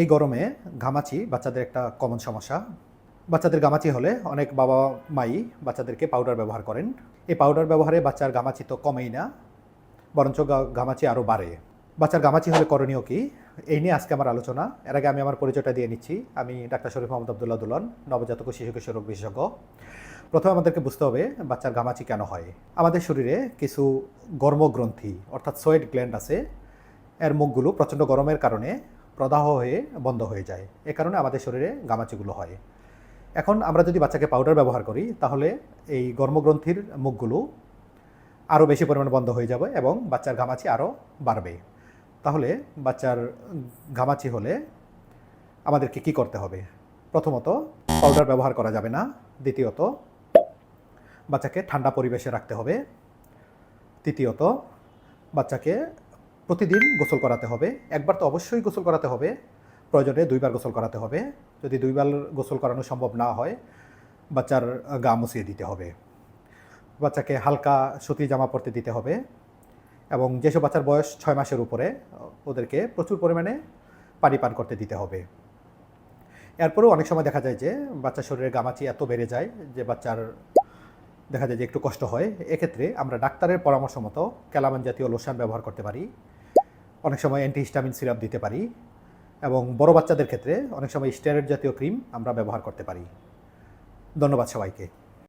এই গরমে ঘামাচি বাচ্চাদের একটা কমন সমস্যা। বাচ্চাদের গামাচি হলে অনেক বাবা মাই বাচ্চাদেরকে পাউডার ব্যবহার করেন। এই পাউডার ব্যবহারে বাচ্চার গামাচি তো কমেই না, বরঞ্চ গামাচি আরও বাড়ে। বাচ্চার গামাচি হলে করণীয় কি? এই নিয়ে আজকে আমার আলোচনা। এর আগে আমি আমার পরিচয়টা দিয়ে নিচ্ছি। আমি ডাক্তার শরীফ মোহাম্মদ আবদুল্লাহ দুলন, নবজাতক শিশু কিশোর রোগ বিশেষজ্ঞ। প্রথমে আমাদেরকে বুঝতে হবে বাচ্চার গামাচি কেন হয়। আমাদের শরীরে কিছু গর্মগ্রন্থি, অর্থাৎ সোয়েট গ্ল্যান্ড আছে। এর মুখগুলো প্রচণ্ড গরমের কারণে প্রদাহ হয়ে বন্ধ হয়ে যায়। এ কারণে আমাদের শরীরে গামাচিগুলো হয়। এখন আমরা যদি বাচ্চাকে পাউডার ব্যবহার করি, তাহলে এই গর্মগ্রন্থির মুখগুলো আরও বেশি পরিমাণে বন্ধ হয়ে যাবে এবং বাচ্চার ঘামাচি আরও বাড়বে। তাহলে বাচ্চার ঘামাচি হলে আমাদেরকে কি করতে হবে? প্রথমত পাউডার ব্যবহার করা যাবে না। দ্বিতীয়ত বাচ্চাকে ঠান্ডা পরিবেশে রাখতে হবে। তৃতীয়ত বাচ্চাকে প্রতিদিন গোসল করাতে হবে। একবার তো অবশ্যই গোসল করাতে হবে। প্রয়োজনে দুইবার গোসল করাতে হবে। যদি দুইবার গোসল করানো সম্ভব না হয়, বাচ্চার গা মুছিয়ে দিতে হবে। বাচ্চাকে হালকা সুতি জামা পরতে দিতে হবে এবং যেসব বাচ্চার বয়স ছয় মাসের উপরে, ওদেরকে প্রচুর পরিমাণে পানি পান করতে দিতে হবে। এরপরেও অনেক সময় দেখা যায় যে, বাচ্চার শরীরে গামাচি এত বেড়ে যায় যে বাচ্চার দেখা যায় যে একটু কষ্ট হয়। এক্ষেত্রে আমরা ডাক্তারের পরামর্শ মতো ক্যালামান জাতীয় লোশন ব্যবহার করতে পারি। অনেক সময় অ্যান্টিহিস্টামিন সিরাপ দিতে পারি এবং বড় বাচ্চাদের ক্ষেত্রে অনেক সময় স্টেরয়েড জাতীয় ক্রিম আমরা ব্যবহার করতে পারি। ধন্যবাদ সবাইকে।